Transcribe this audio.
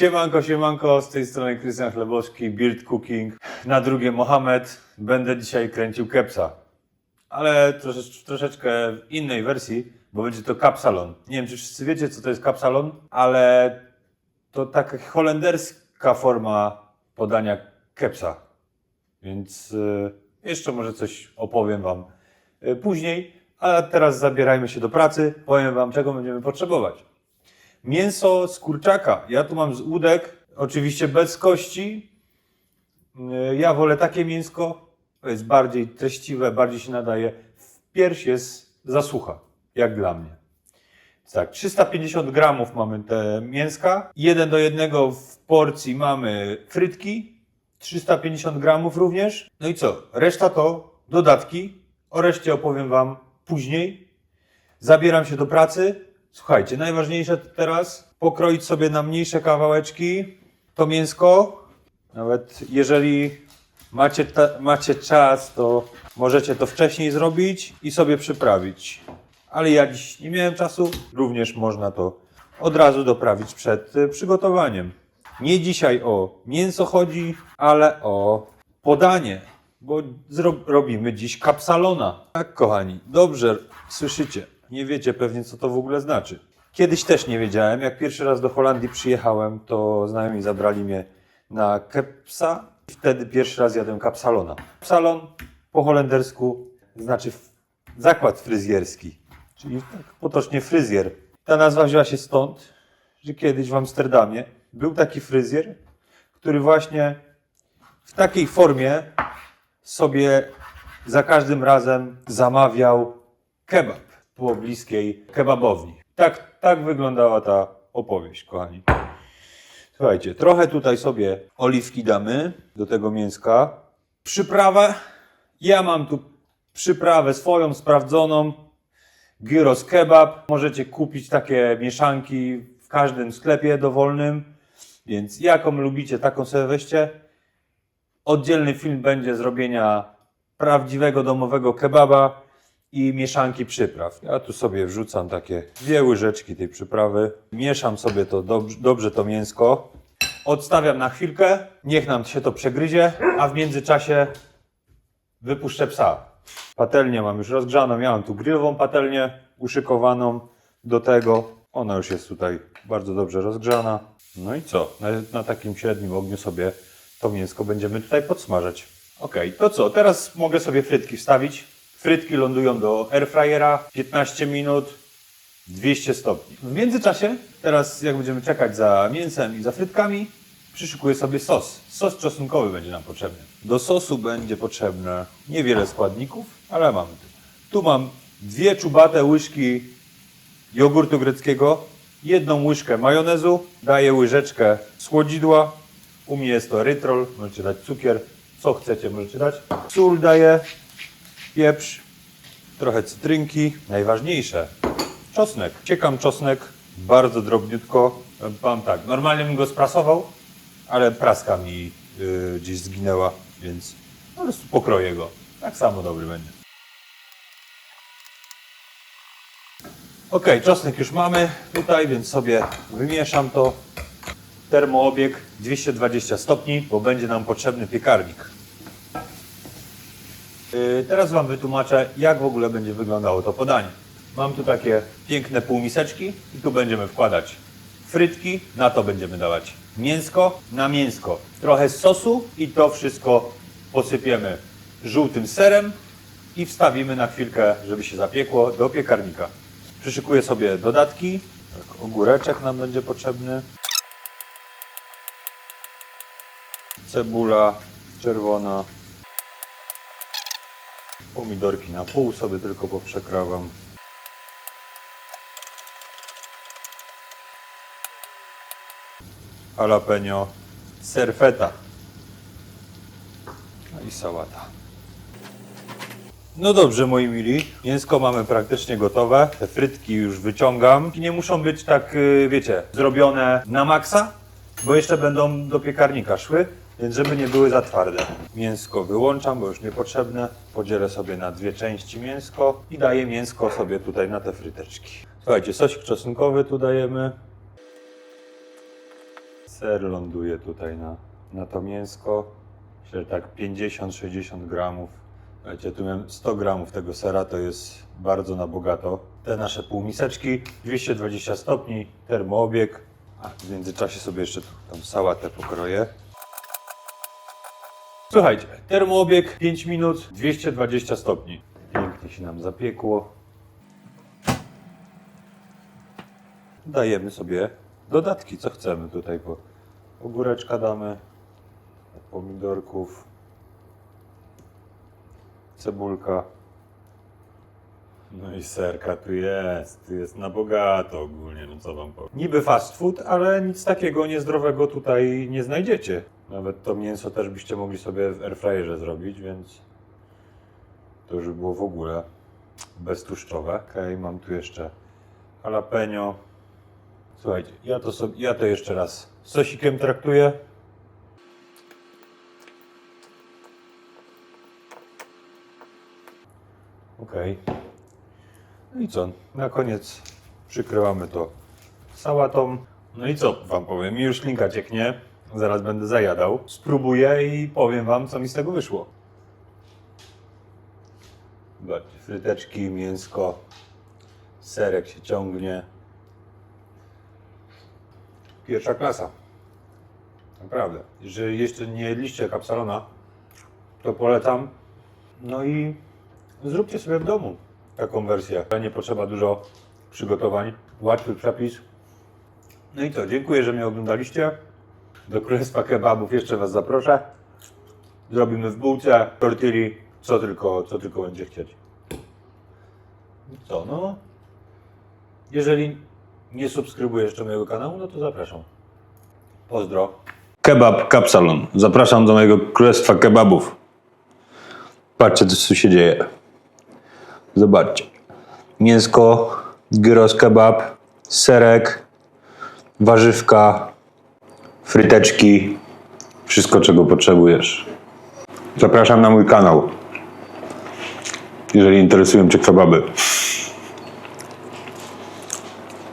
Siemanko, siemanko, z tej strony Krystian Chlebowski, Beard Cooking. Na drugie Mohamed. Będę dzisiaj kręcił kepsa. Ale trosze, troszeczkę w innej wersji, bo będzie to kapsalon. Nie wiem, czy wszyscy wiecie, co to jest kapsalon, ale to taka holenderska forma podania kepsa. Więc y, jeszcze może coś opowiem Wam y, później, a teraz zabierajmy się do pracy. Powiem Wam, czego będziemy potrzebować. Mięso z kurczaka. Ja tu mam z udek, oczywiście bez kości. Y, Ja wolę takie mięsko, to jest bardziej treściwe, bardziej się nadaje. W jest zasucha, jak dla mnie. Tak, 350 gramów mamy te mięska. Jeden do jednego w porcji mamy frytki, 350 gramów również. No i co? Reszta to dodatki. O reszcie opowiem Wam później. Zabieram się do pracy. Słuchajcie, najważniejsze teraz pokroić sobie na mniejsze kawałeczki to mięsko. Nawet jeżeli macie, macie czas, to możecie to wcześniej zrobić i sobie przyprawić. Ale ja dziś nie miałem czasu, również można to od razu doprawić przed y, przygotowaniem. Nie dzisiaj o mięso chodzi, ale o podanie, bo robimy dziś kapsalona. Tak, kochani, dobrze słyszycie. Nie wiecie pewnie, co to w ogóle znaczy. Kiedyś też nie wiedziałem. Jak pierwszy raz do Holandii przyjechałem, to znajomi zabrali mnie na kepsa. Wtedy pierwszy raz jadłem kapsalona. Kapsalon po holendersku znaczy zakład fryzjerski, czyli tak potocznie fryzjer. Ta nazwa wzięła się stąd, że kiedyś w Amsterdamie był taki fryzjer, który właśnie w takiej formie sobie za każdym razem zamawiał kebab po bliskiej kebabowni. Tak, tak wyglądała ta opowieść, kochani. Słuchajcie, trochę tutaj sobie oliwki damy do tego mięska. Przyprawę. Ja mam tu przyprawę swoją, sprawdzoną. Gyros kebab. Możecie kupić takie mieszanki w każdym sklepie dowolnym. Więc jaką lubicie, taką sobie weźcie. Oddzielny film będzie zrobienia prawdziwego domowego kebaba i mieszanki przypraw. Ja tu sobie wrzucam takie dwie łyżeczki tej przyprawy. Mieszam sobie to dobrze, dobrze to mięsko. Odstawiam na chwilkę, niech nam się to przegryzie, a w międzyczasie wypuszczę psa. Patelnię mam już rozgrzaną, miałem tu grillową patelnię uszykowaną do tego. Ona już jest tutaj bardzo dobrze rozgrzana. No i co? Na, na takim średnim ogniu sobie to mięsko będziemy tutaj podsmażać. Ok, to co? Teraz mogę sobie frytki wstawić. Frytki lądują do airfryera 15 minut, 200 stopni. W międzyczasie, teraz jak będziemy czekać za mięsem i za frytkami, przyszykuję sobie sos. Sos czosnkowy będzie nam potrzebny. Do sosu będzie potrzebne niewiele składników, ale mamy tu. Tu mam dwie czubate łyżki jogurtu greckiego, jedną łyżkę majonezu, daję łyżeczkę słodzidła. U mnie jest to erytrol, możecie dać cukier, co chcecie możecie dać. Sól daję, pieprz, trochę cytrynki. Najważniejsze, czosnek. Ciekam czosnek bardzo drobniutko. Mam tak, normalnie bym go sprasował, ale praska mi yy, gdzieś zginęła, więc po prostu pokroję go. Tak samo dobry będzie. Ok, czosnek już mamy tutaj, więc sobie wymieszam to. Termoobieg 220 stopni, bo będzie nam potrzebny piekarnik. Yy, Teraz Wam wytłumaczę, jak w ogóle będzie wyglądało to podanie. Mam tu takie piękne półmiseczki i tu będziemy wkładać frytki, na to będziemy dawać mięsko, na mięsko trochę sosu i to wszystko posypiemy żółtym serem i wstawimy na chwilkę, żeby się zapiekło do piekarnika. Przyszykuję sobie dodatki, tak, ogóreczek nam będzie potrzebny, cebula czerwona, Pomidorki na pół sobie tylko poprzekrawam. Jalapeno, serfeta. No i sałata. No dobrze, moi mili. Mięsko mamy praktycznie gotowe. Te frytki już wyciągam. Nie muszą być tak, y, wiecie, zrobione na maksa, bo jeszcze będą do piekarnika szły, więc żeby nie były za twarde. Mięsko wyłączam, bo już niepotrzebne. Podzielę sobie na dwie części mięsko i daję mięsko sobie tutaj na te fryteczki. Słuchajcie, sosik czosnkowy tu dajemy. Ser ląduje tutaj na, na to mięsko. Myślę, że tak 50-60 gramów. Słuchajcie, tu miałem 100 gramów tego sera, to jest bardzo na bogato. Te nasze półmiseczki, 220 stopni, termoobieg. A w międzyczasie sobie jeszcze tą sałatę pokroję. Słuchajcie, termoobieg 5 minut, 220 stopni. Pięknie się nam zapiekło. Dajemy sobie dodatki, co chcemy tutaj. Po ogóreczka damy, pomidorków, cebulka. No i serka tu jest, tu jest na bogato ogólnie, no co wam powiem. Niby fast food, ale nic takiego niezdrowego tutaj nie znajdziecie. Nawet to mięso też byście mogli sobie w airfryerze zrobić, więc to już by było w ogóle beztłuszczowe. Okej, mam tu jeszcze jalapeno. Słuchajcie, ja to, sobie, ja to jeszcze raz sosikiem traktuję. Okej. No i co? Na koniec przykrywamy to sałatą. No i co wam powiem? Już linka cieknie. Zaraz będę zajadał. Spróbuję i powiem wam, co mi z tego wyszło. Zobaczcie, fryteczki, mięsko, serek się ciągnie. Pierwsza klasa. Naprawdę. Jeżeli jeszcze nie jedliście kapsalona, to polecam. No i zróbcie sobie w domu taką wersję. Nie potrzeba dużo przygotowań. Łatwy przepis. No i co, dziękuję, że mnie oglądaliście. Do Królestwa Kebabów jeszcze Was zaproszę. Zrobimy w bułce, tortilli, co tylko, co tylko będzie chcieć. Co, no? Jeżeli nie subskrybujesz jeszcze mojego kanału, no to zapraszam. Pozdro. Kebab Kapsalon. Zapraszam do mojego Królestwa Kebabów. Patrzcie, co się dzieje. Zobaczcie. Mięsko, gyros kebab, serek, warzywka, fryteczki, wszystko czego potrzebujesz. Zapraszam na mój kanał, jeżeli interesują Cię kebaby.